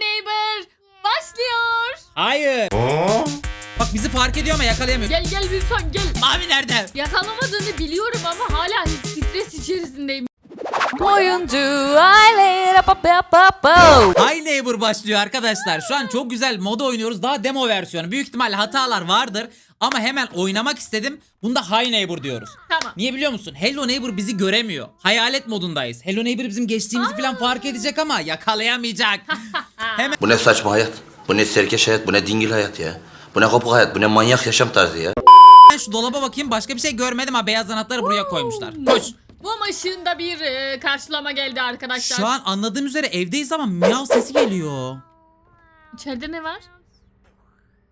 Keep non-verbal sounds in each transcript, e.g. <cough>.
Neighbor başlıyor. Hayır. Bak bizi fark ediyor ama yakalayamıyor. Gel gel Wilson gel. Mavi nerede? Yakalamadığını biliyorum ama hala stres içerisindeyim. Oyuncu aile papapapo. Hi Neighbor başlıyor arkadaşlar. Şu an çok güzel moda oynuyoruz. Daha demo versiyonu. Büyük ihtimalle hatalar vardır. Ama hemen oynamak istedim. Bunda Hi Neighbor diyoruz. Tamam. Niye biliyor musun? Hello Neighbor bizi göremiyor. Hayalet modundayız. Hello Neighbor bizim geçtiğimizi falan fark edecek ama yakalayamayacak. <laughs> hemen Bu ne saçma hayat? Bu ne serkeş hayat? Bu ne dingil hayat ya? Bu ne kopuk hayat? Bu ne manyak yaşam tarzı ya? şu dolaba bakayım. Başka bir şey görmedim ha. Beyaz anahtarı buraya koymuşlar. Koş. Mum ışığında bir e, karşılama geldi arkadaşlar. Şu an anladığım üzere evdeyiz ama miyav sesi geliyor. İçeride ne var?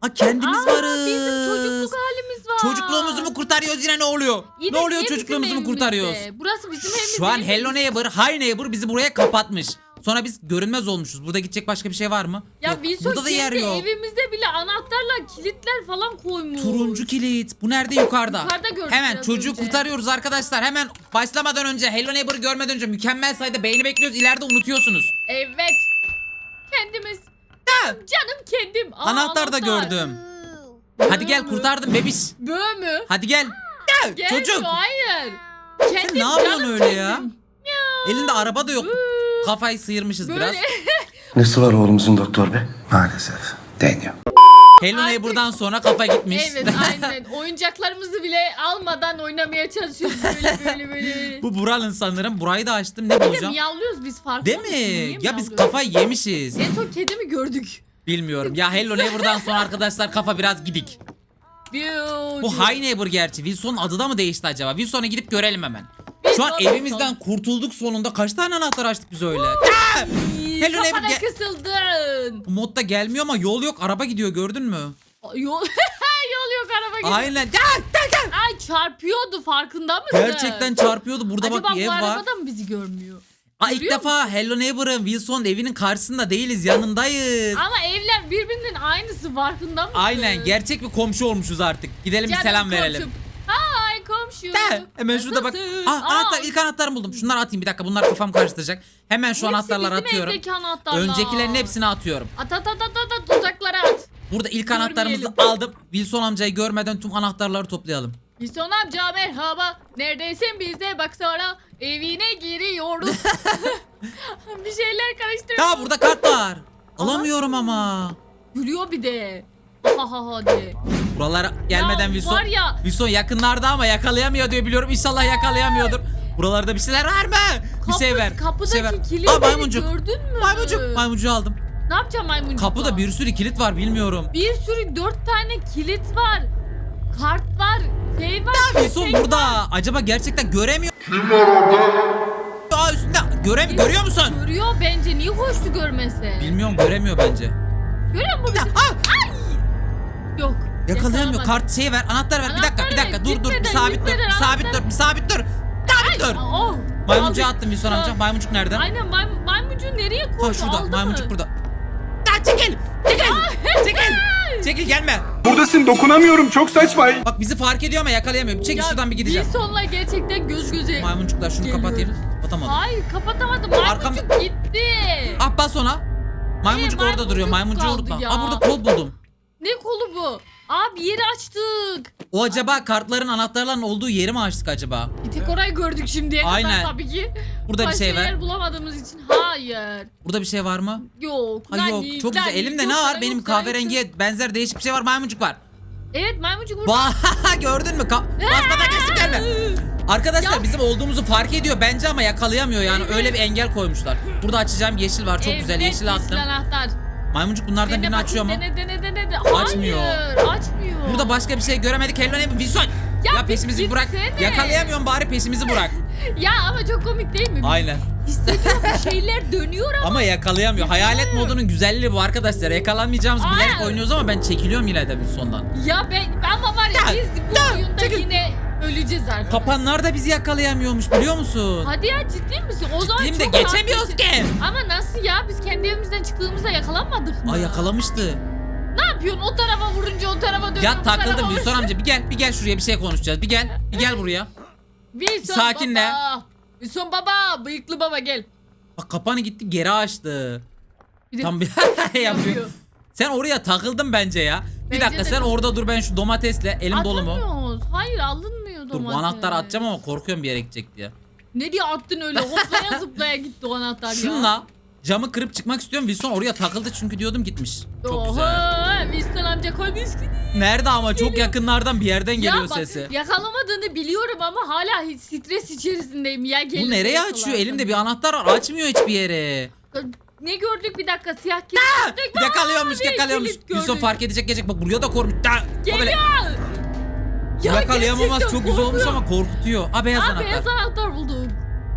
Ha kendimiz Aa, varız. Bizim çocukluk halimiz var. Çocukluğumuzu mu kurtarıyoruz yine ne oluyor? Yine ne oluyor çocukluğumuzu mu kurtarıyoruz? Burası bizim evimiz. Şu an Hello? Neighbor, Hi Neighbor bizi buraya kapatmış. Sonra biz görünmez olmuşuz. Burada gidecek başka bir şey var mı? Ya Yok, Wilson burada da yer yok. evimizde bile anahtarla kilitler falan koymuş. Turuncu kilit. Bu nerede yukarıda? Yukarıda gördük Hemen çocuğu önce. kurtarıyoruz arkadaşlar. Hemen başlamadan önce Hello Neighbor'ı görmeden önce mükemmel sayıda beğeni bekliyoruz. İleride unutuyorsunuz. Evet. Kendimiz. Ha, Canım kendim. Aa, Anahtar da gördüm. Hadi gel kurtardım bebiş. Bö mü? Hadi gel. Gel, Gel çocuk. hayır. Sen Kendim, ne yapıyorsun öyle ya? kendim. Elinde araba da yok. Kafayı sıyırmışız biraz. <laughs> Nesi var oğlumuzun doktor bey? Maalesef deniyor. Hello Artık- Neighbor'dan sonra kafa gitmiş. evet <laughs> aynen. Oyuncaklarımızı bile almadan oynamaya çalışıyoruz böyle böyle böyle. <laughs> Bu Bural'ın sanırım. Burayı da açtım. Ne Bir de bulacağım? miyavlıyoruz biz farkında Değil mısın? mi? Niye Ya biz miyavlıyoruz? kafayı yemişiz. En son kedi mi gördük? Bilmiyorum. Ya Hello Neighbor'dan sonra arkadaşlar kafa biraz gidik. Beauty. Bu Hi Neighbor gerçi. Wilson'un adı da mı değişti acaba? Wilson'a gidip görelim hemen. Şu an Wilson, evimizden kurtulduk sonunda. Kaç tane anahtar açtık biz öyle? <laughs> Hello Neighbor Kafana gel- kısıldın. Modda gelmiyor ama yol yok. Araba gidiyor gördün mü? Yol, <laughs> yol yok araba gidiyor. Aynen. Gel, gel, gel. Ay çarpıyordu farkında mısın? Gerçekten çarpıyordu. Burada Acaba bak bir ev var. araba da mı bizi görmüyor? Aa, ilk Görüyor defa Hello Neighbor'ın Wilson'un evinin karşısında değiliz. Yanındayız. Ama evler birbirinin aynısı farkında mısın? Aynen gerçek bir komşu olmuşuz artık. Gidelim bir Canım selam komşum. verelim. Komşu. De, hemen şurada bak. Nasılsın? Ah, anahtar, Aa, ilk anahtarımı buldum. Şunları atayım bir dakika. Bunlar kafam karıştıracak. Hemen şu hepsi anahtarları bizim atıyorum. evdeki anahtarlar. Öncekilerin hepsini atıyorum. At at at at at, at uzaklara at. Burada ilk anahtarımızı aldım. Wilson amcayı görmeden tüm anahtarları toplayalım. Wilson amca merhaba. Neredesin bize baksana. Evine giriyoruz. <laughs> bir şeyler karıştırıyor. Ya burada kart var. Alamıyorum ama. Gülüyor bir de. Ha ha ha diye. Buralara gelmeden Ya Wilson. var ya- Wilson yakınlarda ama yakalayamıyor diye biliyorum. İnşallah yakalayamıyordur. Buralarda bir şeyler var mı? Bir Kapı- şey ver. bir Kapıdaki şey ver. Aa kilitleri maymuncuk. gördün mü? Maymuncuk. Maymuncuğu aldım. Ne yapacağım maymuncuk? Kapıda bir sürü kilit var bilmiyorum. Bir sürü dört tane kilit var. Kart var. Şey var. Wilson köpek burada. var. Acaba gerçekten göremiyor. Kim var orada? Aa üstünde. Görem görüyor musun? Görüyor bence. Niye hoştu görmese? Bilmiyorum göremiyor bence. Görüyor musun bizi? Ah! Yok. Yakalayamıyor. Kart şeyi ver. Anahtar ver. Bir dakika, bir Anahtarı dakika. Dur dur. Bir gitmeden, sabit dur. gitmeden Bir sabit dur. Bir sabit dur. Sabit dur. Oh. Aldık. attım Wilson amca. Maymuncuk nerede? Aynen may, maymuncuğu nereye koydu? Ha şurada. Aldı Maymuncuk mı? burada. Ya çekil. Çekil. Çekil. Çekil gelme. Buradasın dokunamıyorum çok saçma. Bak bizi fark ediyor ama yakalayamıyor. Bir Çekil Ya, şuradan bir gideceğim. Wilson'la gerçekten göz göze. Maymuncuklar şunu Geliyoruz. kapatayım. Kapatamadım. Hayır kapatamadım. Maymuncuk gitti. Ah bas ona. Maymuncuk orada duruyor. maymuncuk Maymuncuğu kaldı unutma. ya. Aa burada kol buldum. Ne kolu bu? Aa bir yeri açtık. O acaba kartların anahtarların olduğu yeri mi açtık acaba? Bir tek orayı gördük şimdiye Aynen. kadar tabii ki. Burada bir Başka şey var. yer bulamadığımız için hayır. Burada bir şey var mı? Yok. Ha nani, yok. Çok güzel. nani, Elimde ne var? Benim yok kahverengiye benzer değişik bir şey var. Maymuncuk var. Evet maymuncuk burada. Vah <laughs> gördün mü? Ka- Basmadan geçip gelme. Arkadaşlar Ya- bizim olduğumuzu fark ediyor bence ama yakalayamıyor yani öyle bir engel koymuşlar. Burada açacağım yeşil var çok Evet, güzel yeşil attım. anahtar. Maymuncuk bunlardan Dene birini bakayım, açıyor mu? Dene dene dene dene. Açmıyor. Hayır açmıyor. Burada başka bir şey göremedik. Hello Neighbor Wilson. Ya, Ya bir peşimizi bırak. Yakalayamıyorum bari peşimizi bırak. <laughs> Ya ama çok komik değil mi? Aynen. Hissediyorum bir <laughs> şeyler dönüyor ama. Ama yakalayamıyor. Hayalet modunun güzelliği bu arkadaşlar. Yakalanmayacağımızı bilerek oynuyoruz ama ben çekiliyorum yine de Wilson'dan. Ya ben ama var ya Ya, biz bu ya, oyunda çekil. yine öleceğiz arkadaşlar. Kapanlar da bizi yakalayamıyormuş biliyor musun? Hadi ya ciddi misin? O zaman Ciddiyim de çok geçemiyoruz ki. Ama nasıl ya? Biz kendi evimizden çıktığımızda yakalanmadık mı? Aa yakalamıştı. Ne yapıyorsun? O tarafa vurunca o tarafa dönüyor. Ya bu tarafa takıldım vurunca- Wilson amca bir gel bir gel şuraya bir şey konuşacağız. Bir gel bir gel buraya. Wilson Sakinle. baba. Wilson baba. Bıyıklı baba gel. Bak kapanı gitti geri açtı. Bir de Tam bir <laughs> <laughs> yapıyor. Sen oraya takıldın bence ya. Bir Bence dakika de. sen orada dur ben şu domatesle elim dolu mu? Atamıyoruz. Hayır alınmıyor Dur domates. bu anahtarı atacağım ama korkuyorum bir yere gidecek diye. Ne diye attın öyle hoplaya zıplaya gitti o anahtar ya. Şunla camı kırıp çıkmak istiyorum. Wilson oraya takıldı çünkü diyordum gitmiş. Çok güzel. Oha Winston amca koymuş ki. Nerede ama çok yakınlardan bir yerden geliyor ya bak, sesi. yakalamadığını biliyorum ama hala stres içerisindeyim ya. Bu gelin nereye yakalarsan. açıyor? Elimde bir anahtar var. Açmıyor hiçbir yere. Ne gördük bir dakika siyah kilit gördük. Yakalıyormuş, yakalıyormuş. kilit. Wilson fark edecek gelecek. Bak buraya da korkmuş. Da, Geliyor. Ya yakalayamamaz gerçekten çok güzel olmuş korkuyorum. ama korkutuyor. Aa beyaz Aa anahtar. beyaz anahtar buldum.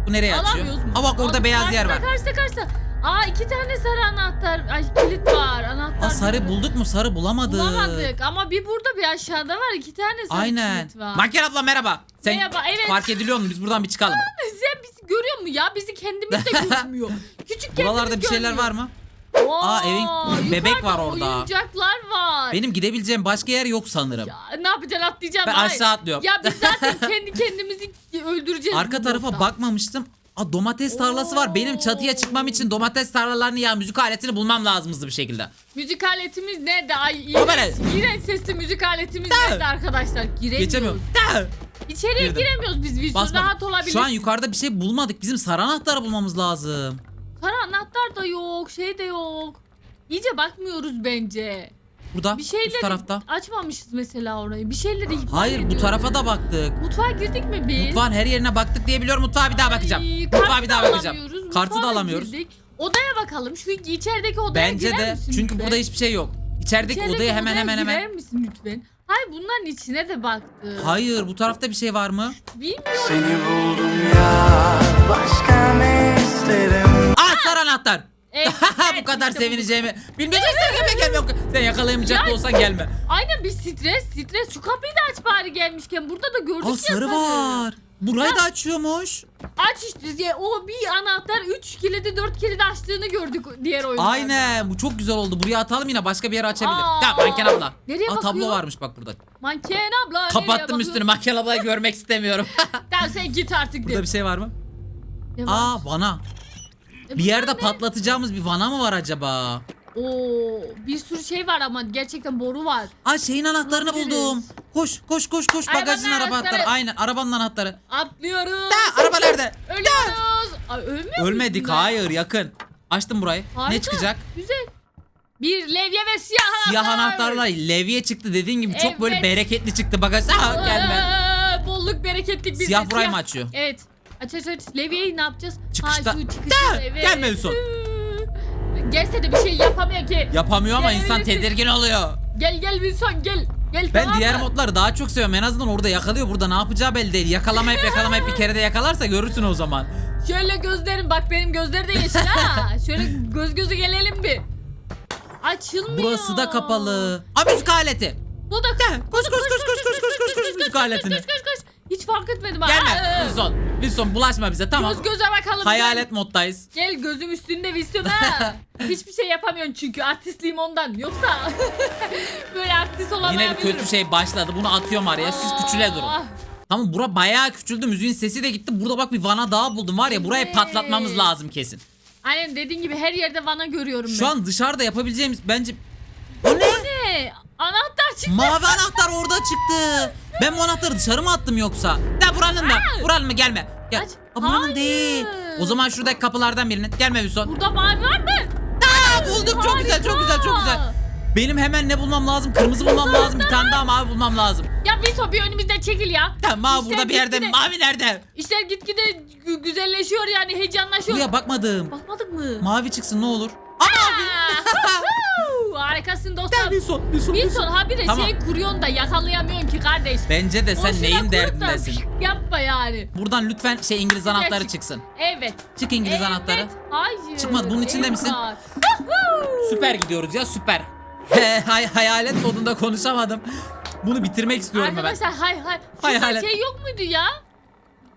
Bu nereye açıyor? Alamıyoruz mu? Aa bak orada Aa, beyaz yer var. Karşıda karşıda karşıda. Aa iki tane sarı anahtar. Ay kilit var. Anahtar. Aa sarı bulduk. mu? Sarı bulamadık. Bulamadık ama bir burada bir aşağıda var. iki tane sarı Aynen. kilit var. Makyar abla merhaba. Sen Merhaba, evet. fark ediliyor mu? Biz buradan bir çıkalım. Sen bizi görüyor mu ya? Bizi kendimiz de <laughs> gözükmüyor. Küçük Buralarda kendimiz bir şeyler görmüyor. var mı? Oo, Aa, evin- bebek var orada. Oyuncaklar var. Benim gidebileceğim başka yer yok sanırım. Ya, ne yapacaksın atlayacağım. Ben Hayır. aşağı atlıyorum. Ya biz zaten <laughs> kendi kendimizi öldüreceğiz. Arka tarafa modda. bakmamıştım. Aa domates tarlası var. Benim çatıya çıkmam için domates tarlalarını ya müzik aletini bulmam lazım hızlı bir şekilde. Müzik aletimiz nerede? Ay iğrenç, iğrenç sesli müzik aletimiz Da. nerede arkadaşlar? Giremiyoruz. Geçemiyorum. Da! İçeriye Girdim. giremiyoruz biz. Wilson rahat olabilir. Şu an yukarıda bir şey bulmadık. Bizim sarı anahtarı bulmamız lazım. Sarı anahtar da yok. Şey de yok. İyice bakmıyoruz bence. Burada Bir üst şeyleri tarafta. açmamışız mesela orayı. Bir şeyleri ihmal Hayır bu ediyoruz. tarafa da baktık. Mutfağa girdik mi biz? Mutfağın her yerine baktık diye biliyorum. Mutfağa bir daha bakacağım. Ay, Mutfağa kartı bir daha da bakacağım. alamıyoruz, Kartı mutfağa da alamıyoruz. girdik. Odaya bakalım. Şu içerideki odaya Bence girer de misin çünkü lütfen? burada hiçbir şey yok. İçerideki İçerideki odaya hemen hemen hemen. Girer misin lütfen? Hayır bunların içine de baktık. Hayır bu tarafta bir şey var mı? Bilmiyorum. Seni buldum ya bu kadar işte sevineceğimi. Bilmeyeceksen gelme gelme. Sen yakalayamayacak da Ya- olsan gelme. Aynen bir stres stres. Şu kapıyı da aç bari gelmişken. Burada da gördük Aa ya sarı var. Burayı da açıyormuş. Aç işte diye o bir anahtar 3 kilidi 4 kilidi açtığını gördük diğer oyunlarda. Aynen bu çok güzel oldu. Buraya atalım yine başka bir yere açabilir. Aa, Tamam manken abla. nereye Aa, tablo bakıyor? varmış bak burada. Manken abla nereye Kapattım bakıyor? üstünü manken ablayı görmek istemiyorum. <laughs> Tamam sen git artık burada de. bir şey var mı? Ne var? Aa vana. E, Bir yerde ne? patlatacağımız bir vana mı var acaba? Oo, bir sürü şey var ama gerçekten boru var. Aa şeyin anahtarını buldum. Koş koş koş koş Arabanın bagajın araba anahtarı. anahtarı. Aynen arabanın anahtarı. Atlıyoruz. Da araba nerede? Ölüyoruz. Ay, ölmüyor Ölmedik hayır yakın. Açtım burayı. Ne Harika, çıkacak? Güzel. Bir levye ve siyah anahtar. Siyah anahtarla levye çıktı dediğin gibi çok böyle Evet. bereketli çıktı bagaj. Aa, gelme. Aa, bolluk bereketlik bizde. Siyah burayı mı açıyor? Evet. Aç aç aç. Levyeyi ne yapacağız? Çıkışta- Ha, şu çıkışta. Evet. gelme Yusuf. Gelse de bir şey yapamıyor ki. Yapamıyor ama insan Gelebilirsin. tedirgin oluyor. Gel gel Wilson gel. Gel Ben tamam diğer mı? modları daha çok seviyorum. En azından orada yakalıyor. Burada ne yapacağı belli değil. Yakalamayıp yakalamayıp bir kere de yakalarsa görürsün o zaman. Şöyle gözlerim bak benim gözleri de yeşil ha. Şöyle göz göze gelelim bir. Açılmıyor. Burası da kapalı. Aa müzik aleti. Bu da Koş koş koş koş koş koş koş koş müzik aletini. Koş koş koş. Hiç fark etmedim ha. Gelme. Aa, Wilson. Bulaşma bize tamam. Göz göze bakalım. Hayalet moddayız. Gel gözüm üstünde Wilson ha. <laughs> Hiçbir şey yapamıyorsun çünkü artistliğim ondan. Yoksa <laughs> böyle artist Yine olamayabilirim. bir kötü şey başladı. Bunu atıyorum araya. Siz küçüle durun. Ah, Tamam bura bayağı küçüldü. Müziğin sesi de gitti. Burada bak bir vana daha buldum var ya. Burayı Evet. patlatmamız lazım kesin. Aynen dediğin gibi her yerde vana görüyorum Şu ben. an dışarıda yapabileceğimiz bence... O ne? Ne? Anahtar çıktı. Mavi anahtar orada çıktı. Ben bu anahtarı dışarı mı attım yoksa? Da buranın mı? Buranın mı? Gelme. Gel. Aç. Aa, buranın Hayır. değil. O zaman şuradaki kapılardan birini. Gelme Wilson. Burada mavi var mı? Aa, buldum. Çok güzel, çok güzel, çok güzel. Benim hemen ne bulmam lazım? Kırmızı bulmam lazım. Bir tane daha mavi bulmam lazım. Ya Wilson bir önümüzden çekil ya. Tamam mavi İşler burada bir yerde. gitgide- Mavi nerede? İşler gitgide gü- güzelleşiyor yani heyecanlaşıyor. Buraya bakmadım. Bakmadık mı? Mavi çıksın ne olur. Harikasın dostum. Wilson, Wilson, Wilson habire Tamam. şey kuruyorsun da yakalayamıyorsun ki kardeş. Bence de sen Boşuna neyin kurup da derdindesin? Yapma yani. Buradan lütfen şey İngiliz anahtarı çık. çıksın. Evet. Çık İngiliz evet. anahtarı. Hayır. Çıkmadı, bunun içinde misin? Var. Süper gidiyoruz ya süper. He, hay, hayalet modunda konuşamadım. Bunu bitirmek istiyorum hemen. Arkadaşlar hay hay. Hay, Şurada şey yok muydu ya?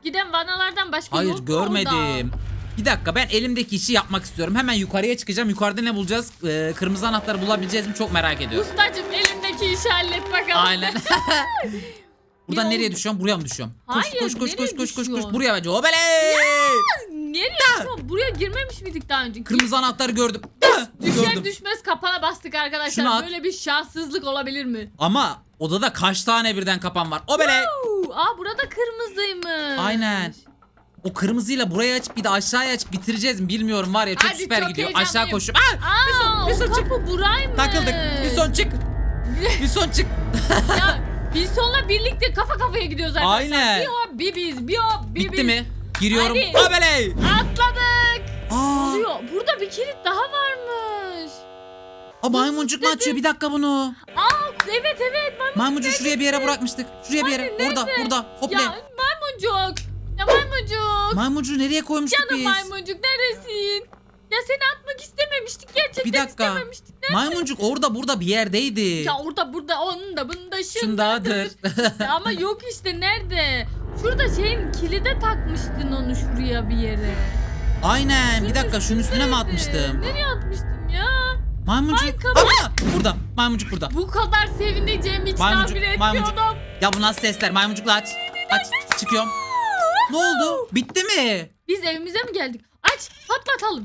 Giden vanalardan başka Hayır yok mu orada? görmedim. Bir dakika ben elimdeki işi yapmak istiyorum. Hemen yukarıya çıkacağım. Yukarıda ne bulacağız? Ee, kırmızı anahtarı bulabileceğiz mi? Çok merak ediyorum. Ustacım elindeki işi hallet bakalım. Aynen. <laughs> Buradan Bir nereye düşüyorum? Buraya mı düşüyorum? Koş Hayır, koş koş koş nereye koş koş koş. düşüyorsun? Buraya bence. Hobele! nereye? Tamam, Buraya girmemiş miydik daha önce? Kırmızı anahtarı gördüm. Düşer gördüm. düşmez kapana bastık arkadaşlar. Şunu at. Böyle bir şanssızlık olabilir mi? Ama odada kaç tane birden kapan var? O bele. Uu, Aa burada kırmızıymış. Aynen. O kırmızıyla burayı aç bir de aşağıya aç bitireceğiz mi bilmiyorum var ya çok Hadi, süper çok gidiyor. heyecanlıyım. Aşağı koşuyorum. Aa, Aa, bir son o çık. kapı buraymış. takıldık. Bir son çık. Bir son çık. <laughs> Ya <laughs> Wilson'la birlikte kafa kafaya gidiyoruz arkadaşlar. Aynen. Bir o bir biz bir o bir Bitti biz. mi? Giriyorum. Hadi. O bele. Atladık. Aa, Oluyor. Burada bir kilit daha varmış. aa, maymuncuk mu açıyor? Bir dakika bunu. Aa evet evet maymun. Maymuncuğu şuraya bir yere bırakmıştık. Şuraya bir yere. Hani Orada, nerede? burada. Hople. Ya maymuncuk. Maymuncuk. Maymuncuğu nereye koymuştuk Canım biz? maymuncuk neresin? Ya seni atmak istememiştik gerçekten Bir dakika. istememiştik. Nerede? Maymuncuk orada burada bir yerdeydi. Ya orada burada onda bunda şundadır. Şundadır. <laughs> Ya Ama yok işte nerede? Şurada şeyin kilide takmıştın onu şuraya bir yere. Aynen. Bir dakika şunun üstüne mi atmıştım? Nereye atmıştım ya? Maymuncuk. Ay, kapı- Aa, burada. Maymuncuk burada. Bu kadar sevineceğimi hiç Maymuncuk, tahmin maymuncuk. etmiyordum. Ya bu nasıl sesler? Maymuncukla aç. Aç. Çıkıyorum. Ne oldu? Bitti mi? Biz evimize mi geldik? Aç patlatalım.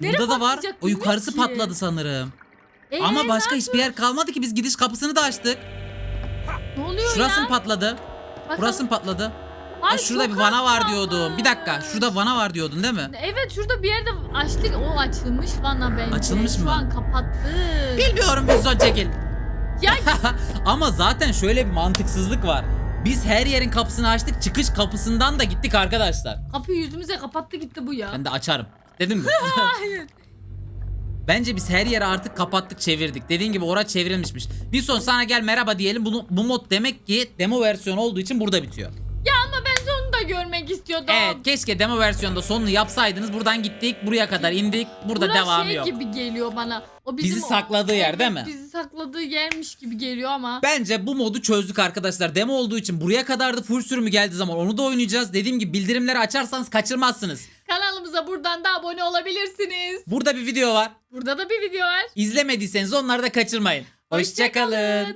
Nereye Burada da var. patlayacak O yukarısı ki. patladı sanırım. Ee, Ama başka hiçbir yer kalmadı ki biz gidiş kapısını da açtık. Ne oluyor Şurası mı ya? patladı? Bakalım. Burası mı patladı? Ay, Aa, şurada çok bir vana var diyordum. Bir dakika. Şurada vana var diyordun değil mi? Evet şurada bir yerde açtık. O açılmış vana bence. Açılmış Şu mı? an kapattık. Bilmiyorum son çekil. Ya <laughs> Ama zaten şöyle bir mantıksızlık var. Biz her yerin kapısını açtık. Çıkış kapısından da gittik arkadaşlar. kapıyı yüzümüze kapattı gitti bu ya. Ben de açarım. Dedim mi? <laughs> <laughs> Hayır. Bence biz her yeri artık kapattık çevirdik. Dediğin gibi orada çevrilmişmiş. Bir son sana gel merhaba diyelim. Bunu, bu mod demek ki demo versiyonu olduğu için burada bitiyor. Görmek istiyordum. Evet keşke demo versiyonda sonunu yapsaydınız. Buradan gittik buraya kadar indik. Burada Burası devamı şey yok. gibi geliyor bana. O bizim Bizi o- sakladığı yer değil mi? Bizi sakladığı yermiş gibi geliyor ama. Bence bu modu çözdük arkadaşlar. Demo olduğu için buraya kadar da full sürümü geldiği zaman onu da oynayacağız. Dediğim gibi bildirimleri açarsanız kaçırmazsınız. Kanalımıza buradan da abone olabilirsiniz. Burada bir video var. Burada da bir video var. İzlemediyseniz onları da kaçırmayın. Hoşçakalın.